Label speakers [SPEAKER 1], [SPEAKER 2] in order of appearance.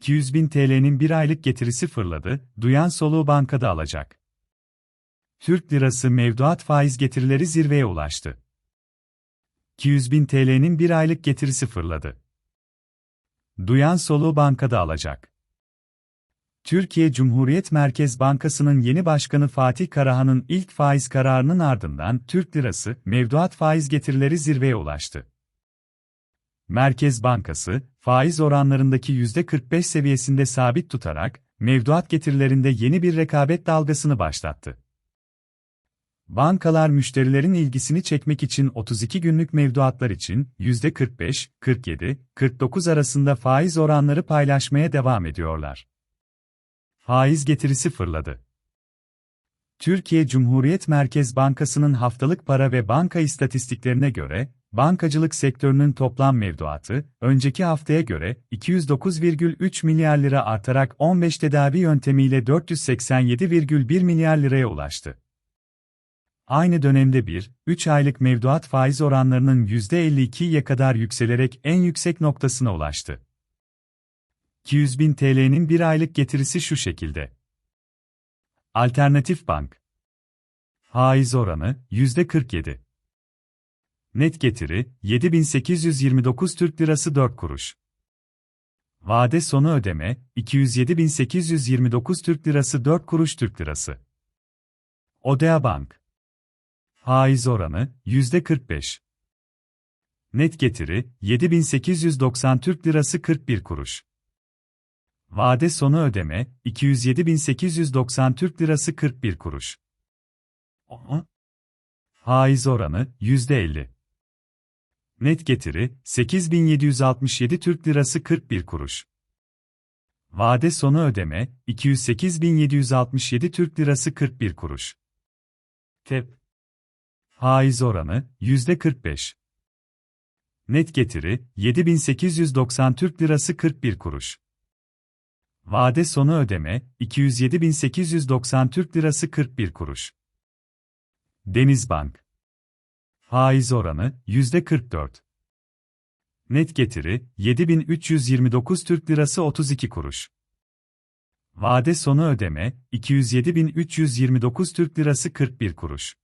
[SPEAKER 1] 200 bin TL'nin bir aylık getirisi fırladı, duyan soluğu bankada alacak. Türk lirası mevduat faiz getirileri zirveye ulaştı. 200 bin TL'nin bir aylık getirisi fırladı. Duyan soluğu bankada alacak. Türkiye Cumhuriyet Merkez Bankası'nın yeni başkanı Fatih Karahan'ın ilk faiz kararının ardından Türk lirası mevduat faiz getirileri zirveye ulaştı. Merkez Bankası, faiz oranlarındaki %45 seviyesinde sabit tutarak, mevduat getirilerinde yeni bir rekabet dalgasını başlattı. Bankalar müşterilerin ilgisini çekmek için 32 günlük mevduatlar için %45, 47, 49 arasında faiz oranları paylaşmaya devam ediyorlar. Faiz getirisi fırladı. Türkiye Cumhuriyet Merkez Bankası'nın haftalık para ve banka istatistiklerine göre, bankacılık sektörünün toplam mevduatı, önceki haftaya göre 209,3 milyar lira artarak 15 tedavi yöntemiyle 487,1 milyar liraya ulaştı. Aynı dönemde bir, 3 aylık mevduat faiz oranlarının %52'ye kadar yükselerek en yüksek noktasına ulaştı. 200 bin TL'nin bir aylık getirisi şu şekilde. Alternatif Bank Faiz oranı %47 Net getiri 7829 Türk Lirası 4 kuruş. Vade sonu ödeme 207.829 Türk Lirası 4 kuruş Türk Lirası. Odea Bank Faiz oranı %45. Net getiri 7890 Türk Lirası 41 kuruş. Vade sonu ödeme 207.890 Türk Lirası 41 kuruş. Faiz oranı %50. Net getiri 8767 Türk Lirası 41 kuruş. Vade sonu ödeme 208.767 Türk Lirası 41 kuruş. TEP Faiz oranı %45. Net getiri 7890 Türk Lirası 41 kuruş. Vade sonu ödeme 207.890 Türk Lirası 41 kuruş. Denizbank Faiz oranı %44. Net getiri 7329 Türk Lirası 32 kuruş. Vade sonu ödeme 207.329 Türk Lirası 41 kuruş.